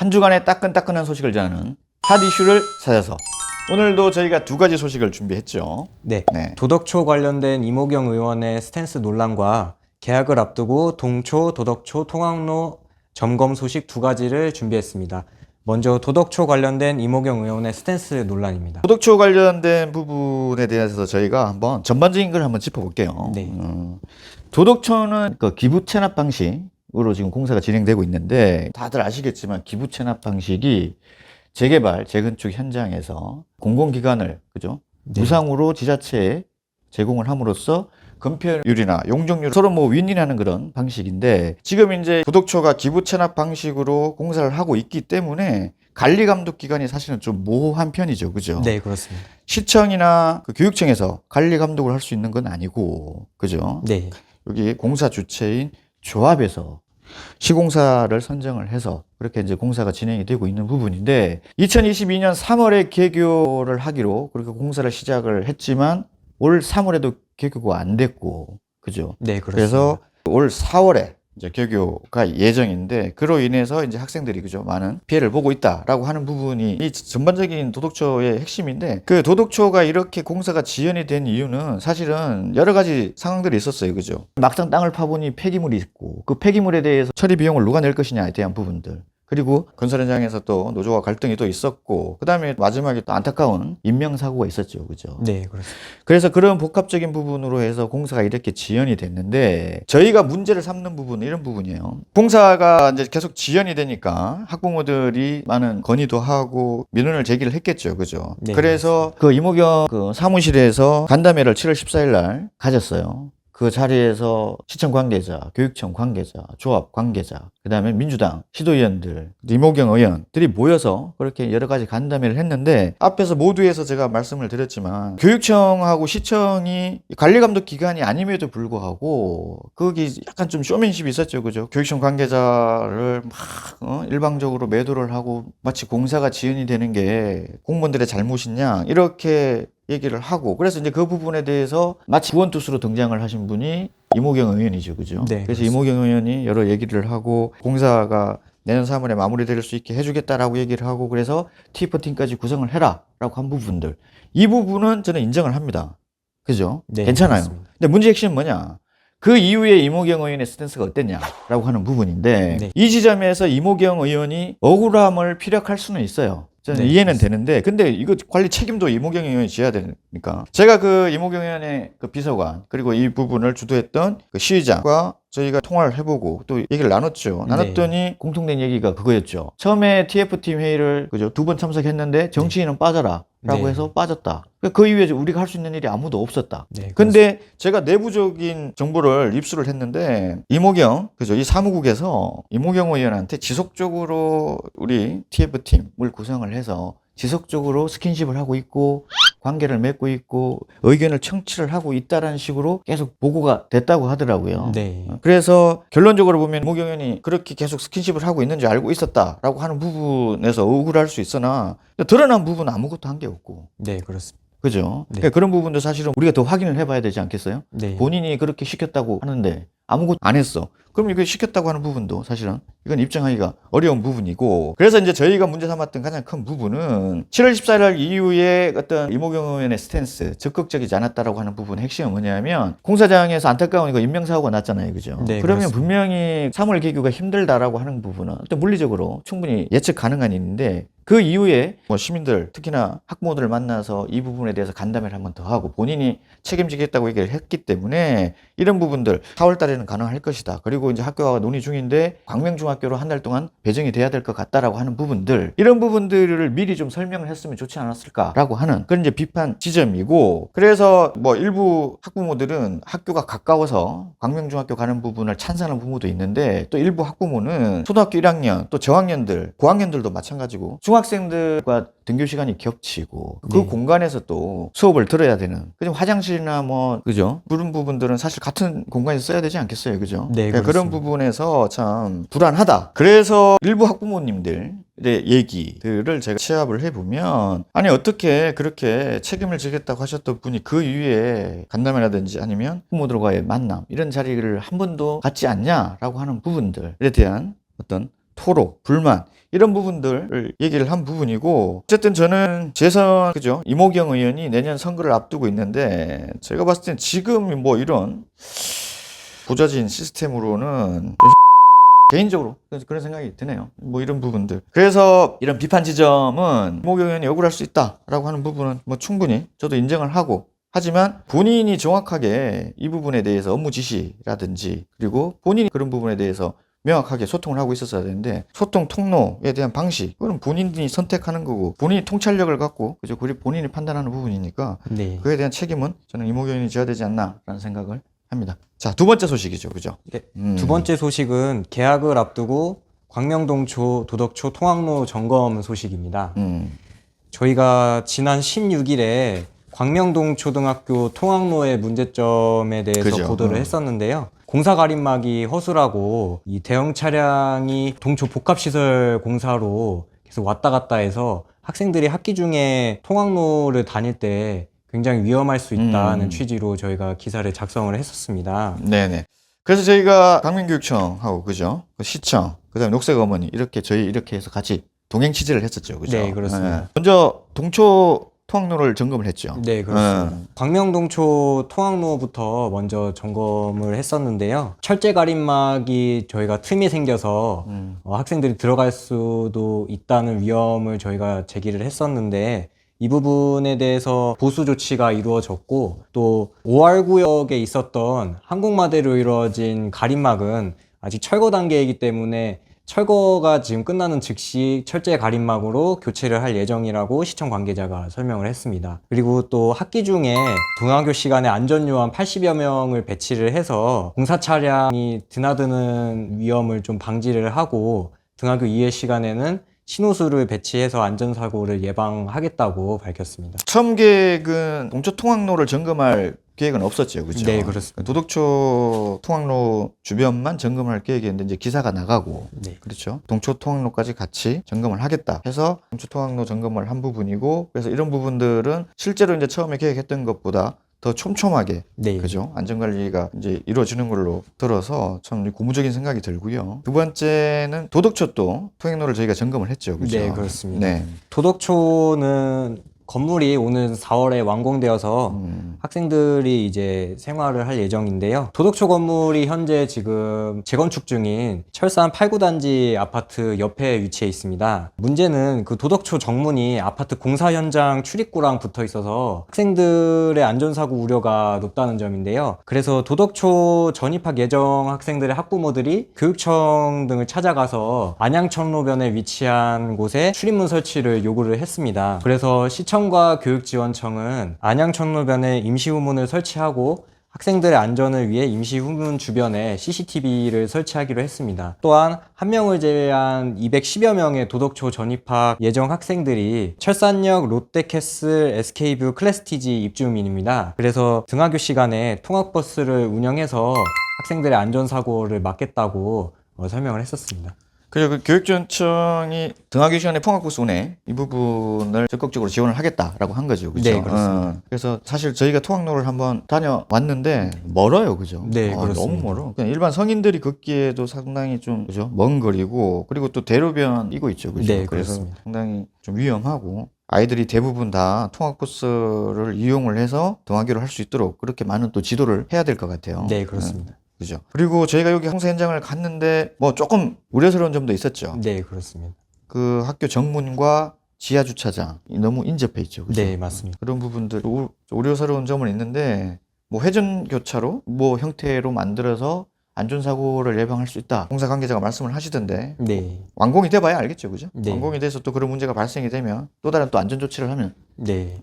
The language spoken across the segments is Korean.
한 주간의 따끈따끈한 소식을 전하는 핫 이슈를 찾아서 오늘도 저희가 두 가지 소식을 준비했죠. 네. 네. 도덕초 관련된 이모경 의원의 스탠스 논란과 개학을 앞두고 동초, 도덕초, 통학로 점검 소식 두 가지를 준비했습니다. 먼저 도덕초 관련된 이모경 의원의 스탠스 논란입니다. 도덕초 관련된 부분에 대해서 저희가 한번 전반적인 걸 한번 짚어볼게요. 네. 어, 도덕초는 그 기부 체납 방식 으로 지금 공사가 진행되고 있는데 다들 아시겠지만 기부 체납 방식이 재개발, 재건축 현장에서 공공기관을 그죠 네. 무상으로 지자체에 제공을 함으로써 건폐율이나 용적률 서로 뭐 윈윈하는 그런 방식인데 지금 이제 도덕초가 기부 체납 방식으로 공사를 하고 있기 때문에 관리 감독 기관이 사실은 좀 모호한 편이죠, 그죠? 네, 그렇습니다. 시청이나 그 교육청에서 관리 감독을 할 수 있는 건 아니고, 그죠? 네. 여기 공사 주체인 조합에서 시공사를 선정을 해서 그렇게 이제 공사가 진행이 되고 있는 부분인데 2022년 3월에 개교를 하기로 그렇게 공사를 시작을 했지만 올 3월에도 개교가 안 됐고 그죠? 네, 그렇습니다. 그래서 올 4월에 이제 개교가 예정인데 그로 인해서 이제 학생들이 그죠? 많은 피해를 보고 있다라고 하는 부분이 이 전반적인 도덕초의 핵심인데 그 도덕초가 이렇게 공사가 지연이 된 이유는 사실은 여러 가지 상황들이 있었어요. 그죠? 막상 땅을 파보니 폐기물이 있고 그 폐기물에 대해서 처리 비용을 누가 낼 것이냐에 대한 부분들 그리고 건설 현장에서 또 노조와 갈등이 또 있었고 그다음에 마지막에 또 안타까운 인명 사고가 있었죠 그죠 네, 그렇습니다. 그래서 그런 복합적인 부분으로 해서 공사가 이렇게 지연이 됐는데 저희가 문제를 삼는 부분은 이런 부분이에요. 공사가 이제 계속 지연이 되니까 학부모들이 많은 건의도 하고 민원을 제기를 했겠죠. 그죠? 네, 그래서 그 이모경 그 사무실에서 간담회를 7월 14일 날 가졌어요. 그 자리에서 시청 관계자, 교육청 관계자, 조합 관계자, 그 다음에 민주당 시도위원들, 이모경 의원들이 모여서 그렇게 여러 가지 간담회를 했는데 앞에서 모두에서 제가 말씀을 드렸지만 교육청하고 시청이 관리감독 기관이 아님에도 불구하고 거기 약간 좀 쇼맨십이 있었죠, 그죠? 교육청 관계자를 막 어? 일방적으로 매도를 하고 마치 공사가 지연이 되는 게 공무원들의 잘못이냐 이렇게 얘기를 하고 그래서 이제 그 부분에 대해서 마치 구원 투수로 등장을 하신 분이 이모경 의원이죠, 그죠? 네, 그래서 그렇습니다. 이모경 의원이 여러 얘기를 하고 공사가 내년 3월에 마무리될 수 있게 해주겠다라고 얘기를 하고 그래서 티퍼팀까지 구성을 해라라고 한 부분들 이 부분은 저는 인정을 합니다, 그죠? 네, 괜찮아요. 그렇습니다. 근데 문제 핵심은 뭐냐? 그 이후에 이모경 의원의 스탠스가 어땠냐라고 하는 부분인데 네. 이 지점에서 이모경 의원이 억울함을 피력할 수는 있어요. 저는 네, 이해는. 되는데 근데 이거 관리 책임도 이모경 의원이 져야 되니까 제가 그 이모경 의원의 그 비서관 그리고 이 부분을 주도했던 그 시의장과 저희가 통화를 해보고 또 얘기를 나눴죠. 네. 나눴더니 공통된 얘기가 그거였죠. 처음에 TF팀 회의를 그죠 두 번 참석했는데 정치인은 빠져라. 라고 네. 해서 빠졌다. 그 이후에 우리가 할 수 있는 일이 아무도 없었다. 네, 근데 제가 내부적인 정보를 입수를 했는데 이모경 그죠 이 사무국에서 이모경 의원한테 지속적으로 우리 TF 팀을 구성을 해서 지속적으로 스킨십을 하고 있고 관계를 맺고 있고 의견을 청취를 하고 있다라는 식으로 계속 보고가 됐다고 하더라고요. 네. 그래서 결론적으로 보면 의원이 그렇게 계속 스킨십을 하고 있는지 알고 있었다라고 하는 부분에서 억울할 수 있으나 드러난 부분은 아무것도 한 게 없고 네, 그렇습니다. 그죠? 네. 그러니까 그런 부분도 사실은 우리가 더 확인을 해봐야 되지 않겠어요? 네. 본인이 그렇게 시켰다고 하는데 아무것도 안 했어. 그럼 이거 시켰다고 하는 부분도 사실은 이건 입증하기가 어려운 부분이고 그래서 이제 저희가 문제 삼았던 가장 큰 부분은 7월 14일 날 이후에 어떤 이모경 의원의 스탠스 적극적이지 않았다라고 하는 부분의 핵심은 뭐냐면 공사장에서 안타까운 이거 인명사고가 났잖아요. 그죠? 네, 그러면 그렇습니다. 분명히 3월 개교가 힘들다라고 하는 부분은 어떤 물리적으로 충분히 예측 가능한 일인데 그 이후에 뭐 시민들 특히나 학부모들을 만나서 이 부분에 대해서 간담회를 한 번 더 하고 본인이 책임지겠다고 얘기를 했기 때문에 이런 부분들 4월 달에는 가능할 것이다. 그리고 이제 학교가 논의 중인데 광명중학교로 한 달 동안 배정이 돼야 될 것 같다라고 하는 부분들 이런 부분들을 미리 좀 설명을 했으면 좋지 않았을까라고 하는 그런 이제 비판 지점이고 그래서 뭐 일부 학부모들은 학교가 가까워서 광명중학교 가는 부분을 찬성하는 부모도 있는데 또 일부 학부모는 초등학교 1학년 또 저학년들 고학년들도 마찬가지고 중학생들과 등교 시간이 겹치고 그 네. 공간에서 또 수업을 들어야 되는 그죠 화장실이나 뭐 그죠 그런 부분들은 사실 같은 공간에서 써야 되지 않겠 어요 그죠? 네, 그러니까 그런. 부분에서 참 불안하다. 그래서 일부 학부모님들의 얘기들을 제가 취합을 해보면 아니 어떻게 그렇게 책임을 지겠다고 하셨던 분이 그 이후에 간담회라든지 아니면 부모들과의 만남 이런 자리를 한 번도 갖지 않냐라고 하는 부분들에 대한 어떤 토로, 불만 이런 부분들을 얘기를 한 부분이고 어쨌든 저는 재선 그죠? 이모경 의원이 내년 선거를 앞두고 있는데 제가 봤을 땐 지금 뭐 이런 부자진 시스템으로는 좀 개인적으로 그런 생각이 드네요. 뭐 이런 부분들. 그래서 이런 비판 지점은 이모경 의원이 억울할 수 있다라고 하는 부분은 뭐 충분히 저도 인정을 하고 하지만 본인이 정확하게 이 부분에 대해서 업무 지시라든지 그리고 본인이 그런 부분에 대해서 명확하게 소통을 하고 있었어야 되는데 소통 통로에 대한 방식 그건 본인이 선택하는 거고 본인이 통찰력을 갖고 그죠 그리 본인이 판단하는 부분이니까 네. 그에 대한 책임은 저는 이모경이 져야 되지 않나라는 생각을 합니다. 자 두 번째 소식이죠, 그죠? 네. 음. 두 번째 소식은 개학을 앞두고 광명동초 도덕초 통학로 점검 소식입니다. 음. 저희가 지난 16일에 광명동 초등학교 통학로의 문제점에 대해서 그죠. 보도를 어. 했었는데요. 공사 가림막이 허술하고 이 대형 차량이 동초 복합시설 공사로 계속 왔다 갔다 해서 학생들이 학기 중에 통학로를 다닐 때 굉장히 위험할 수 있다는 음. 취지로 저희가 기사를 작성을 했었습니다. 네네. 그래서 저희가 강민교육청하고 그죠? 그 시청, 그다음에 녹색 어머니 이렇게 저희 이렇게 해서 같이 동행 취재를 했었죠, 그죠? 네, 그렇습니다. 예. 먼저 동초 통학로를 점검을 했죠. 네, 그렇습니다. 음. 광명동초 통학로부터 먼저 점검을 했었는데요. 철제 가림막이 저희가 틈이 생겨서 음. 어, 학생들이 들어갈 수도 있다는 위험을 저희가 제기를 했었는데 이 부분에 대해서 보수 조치가 이루어졌고 또 5월 구역에 있었던 한국마대로 이루어진 가림막은 아직 철거 단계이기 때문에 철거가 지금 끝나는 즉시 철제 가림막으로 교체를 할 예정이라고 시청 관계자가 설명을 했습니다. 그리고 또 학기 중에 등하교 시간에 안전요원 80여 명을 배치를 해서 공사 차량이 드나드는 위험을 좀 방지를 하고 등하교 이외 시간에는 신호수를 배치해서 안전사고를 예방하겠다고 밝혔습니다. 처음 계획은 동초 통학로를 점검할 계획은 없었죠, 그죠? 네, 그렇습니다. 도덕초 통학로 주변만 점검할 계획이었는데 이제 기사가 나가고 네. 그렇죠. 동초 통학로까지 같이 점검을 하겠다 해서 동초 통학로 점검을 한 부분이고 그래서 이런 부분들은 실제로 이제 처음에 계획했던 것보다 더 촘촘하게 네. 그죠 안전 관리가 이제 이루어지는 걸로 들어서 참 고무적인 생각이 들고요. 두 번째는 도덕초도 통행로를 저희가 점검을 했죠, 그죠? 네, 그렇습니다. 네. 도덕초는 건물이 오는 4월에 완공되어서 음, 학생들이 이제 생활을 할 예정인데요. 도덕초 건물이 현재 지금 재건축 중인 철산 8구단지 아파트 옆에 위치해 있습니다. 문제는 그 도덕초 정문이 아파트 공사 현장 출입구랑 붙어 있어서 학생들의 안전사고 우려가 높다는 점인데요. 그래서 도덕초 전입학 예정 학생들의 학부모들이 교육청 등을 찾아가서 안양천로변에 위치한 곳에 출입문 설치를 요구를 했습니다. 그래서 시청 과 교육지원청은 안양천로변에 임시후문을 설치하고 학생들의 안전을 위해 임시 후문 주변에 CCTV를 설치하기로 했습니다. 또한 한 명을 제외한 210여 명의 도덕초 전입학 예정 학생들이 철산역 롯데캐슬 SK뷰 클래스티지 입주민입니다. 그래서 등하교 시간에 통학버스를 운영해서 학생들의 안전사고를 막겠다고 어, 설명을 했었습니다. 그리고 그 교육지원청이 등하교 시간에 통학버스 운행 이 부분을 적극적으로 지원을 하겠다라고 한 거죠, 그죠? 네, 그렇습니다. 어, 그래서 사실 저희가 통학로를 한번 다녀왔는데 멀어요, 그죠? 네, 어, 그렇습니다. 너무 멀어. 그냥 일반 성인들이 걷기에도 상당히 좀 그죠? 먼 거리고 그리고 또 대로변 이고 있죠, 그죠? 네, 그래서 그렇습니다. 상당히 좀 위험하고 아이들이 대부분 다 통학버스를 이용을 해서 등하교를 할 수 있도록 그렇게 많은 또 지도를 해야 될 것 같아요. 네, 그렇습니다. 그죠. 그리고 저희가 여기 홍사 현장을 갔는데 뭐 조금 우려스러운 점도 있었죠. 네, 그렇습니다. 그 학교 정문과 지하 주차장이 너무 인접해 있죠. 그죠? 네, 맞습니다. 그런 부분들 우, 우려스러운 점은 있는데 뭐 회전 교차로 뭐 형태로 만들어서 안전 사고를 예방할 수 있다. 공사 관계자가 말씀을 하시던데 네, 완공이 돼봐야 알겠죠, 그죠? 네. 완공이 돼서 또 그런 문제가 발생이 되면 또 다른 또 안전 조치를 하면 네,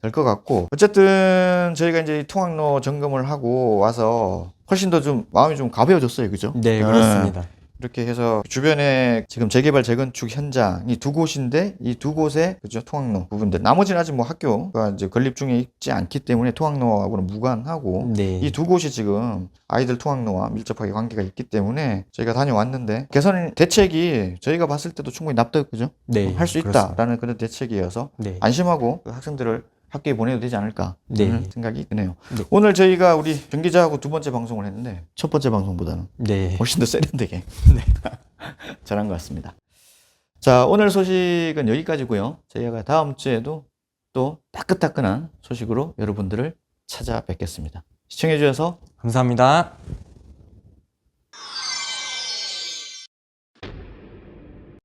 될 것 같고 어쨌든 저희가 이제 이 통학로 점검을 하고 와서 훨씬 더 좀 마음이 좀 가벼워졌어요, 그죠? 네, 어, 그렇습니다. 이렇게 해서 주변에 지금 재개발 재건축 현장이 두 곳인데 이 두 곳에 그죠? 통학로 부분들. 나머지는 아직 뭐 학교가 이제 건립 중에 있지 않기 때문에 통학로하고는 무관하고 네, 이두 곳이 지금 아이들 통학로와 밀접하게 관계가 있기 때문에 저희가 다녀왔는데 개선 대책이 저희가 봤을 때도 충분히 납득 그죠? 네, 할수 그렇습니다. 있다라는 그런 대책이어서 네, 안심하고 그 학생들을 학교에 보내도 되지 않을까 네. 생각이 드네요. 네. 오늘 저희가 우리 정 기자하고 두 번째 방송을 했는데 첫 번째 방송보다는 네, 훨씬 더 세련되게 전한 것 같습니다. 자, 오늘 소식은 여기까지고요. 저희가 다음 주에도 또 따끈따끈한 소식으로 여러분들을 찾아뵙겠습니다. 시청해 주셔서 감사합니다.